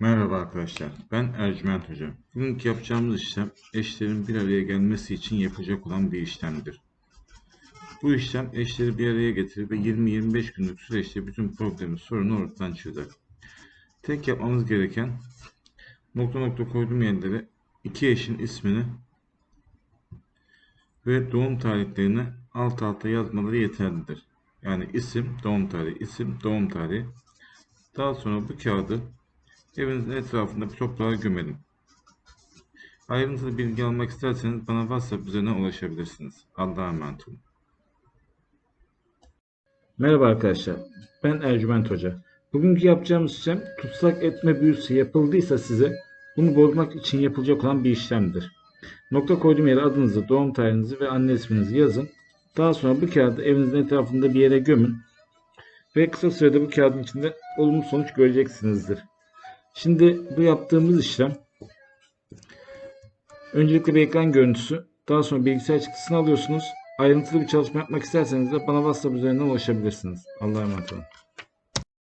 Merhaba arkadaşlar, ben Ercüment Hoca. Bugünkü yapacağımız işlem eşlerin bir araya gelmesi için yapılacak olan bir işlemdir. Bu işlem eşleri bir araya getirir ve 20-25 günlük süreçte bütün problemi, sorunu ortadan çözer. Tek yapmamız gereken nokta nokta koyduğum yerlere iki eşin ismini ve doğum tarihlerini alt alta yazmaları yeterlidir. Yani isim, doğum tarihi, isim, doğum tarihi. Daha sonra bu kağıdı Evinizin etrafında bir toprağa gömelim. Ayrıntılı bilgi almak isterseniz bana WhatsApp üzerinden ulaşabilirsiniz. Allah'a emanet olun. Merhaba arkadaşlar, ben Ercüment Hoca. Bugünkü yapacağımız işlem tutsak etme büyüsü yapıldıysa size bunu bozmak için yapılacak olan bir işlemdir. Nokta koyduğum yere adınızı, doğum tarihinizi ve anne isminizi yazın. Daha sonra bu kağıdı evinizin etrafında bir yere gömün. Ve kısa sürede bu kağıdın içinde olumlu sonuç göreceksinizdir. Şimdi bu yaptığımız işlem öncelikle bir ekran görüntüsü, daha sonra bilgisayar çıktısını alıyorsunuz. Ayrıntılı bir çalışma yapmak isterseniz de bana WhatsApp üzerinden ulaşabilirsiniz. Allah'a emanet olun.